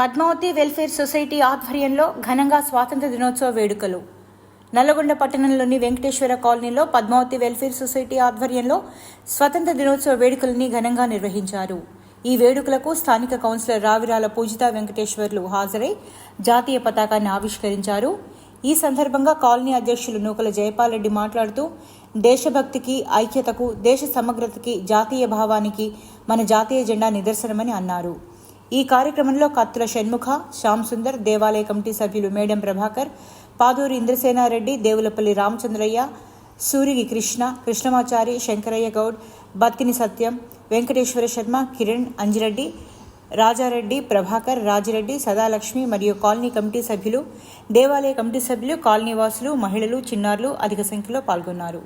Padmavati welfare society ఆధ్వర్యంలో ఘనంగా స్వాతంత్ర దినోత్సవ వేడుకలు. నల్లగొండ పట్టణంలోని వెంకటేశ్వర కాలనీలో పద్మావతి వెల్ఫేర్ సొసైటీ ఆధ్వర్యంలో స్వతంత్ర దినోత్సవ వేడుకలని ఘనంగా నిర్వహించారు. ఈ వేడుకలకు స్థానిక కౌన్సిలర్ రావిరాల పూజిత వెంకటేశ్వర్లు హాజరై జాతీయ పతాకాన్ని ఆవిష్కరించారు. ఈ సందర్భంగా కాలనీ అధ్యక్షులు నూకల జయపాల్రెడ్డి మాట్లాడుతూ దేశభక్తికి ఐక్యతకు దేశ సమగ్రతకి జాతీయ భావానికి మన జాతీయ జెండా నిదర్శనమని అన్నారు. ఈ కార్యక్రమంలో కత్తుల షణ్ముఖ శ్యామ్ సుందర్ దేవాలయ కమిటీ సభ్యులు మేడం ప్రభాకర్ పాదూరి ఇంద్రసేనారెడ్డి దేవులపల్లి రామచంద్రయ్య సూరిగి కృష్ణ కృష్ణమాచారి శంకరయ్య గౌడ్ బత్తిని సత్యం వెంకటేశ్వర శర్మ కిరణ్ అంజిరెడ్డి రాజారెడ్డి ప్రభాకర్ రాజిరెడ్డి సదాలక్ష్మి మరియు కాలనీ కమిటీ సభ్యులు దేవాలయ కమిటీ సభ్యులు కాలనీ వాసులు మహిళలు చిన్నారులు అధిక సంఖ్యలో పాల్గొన్నారు.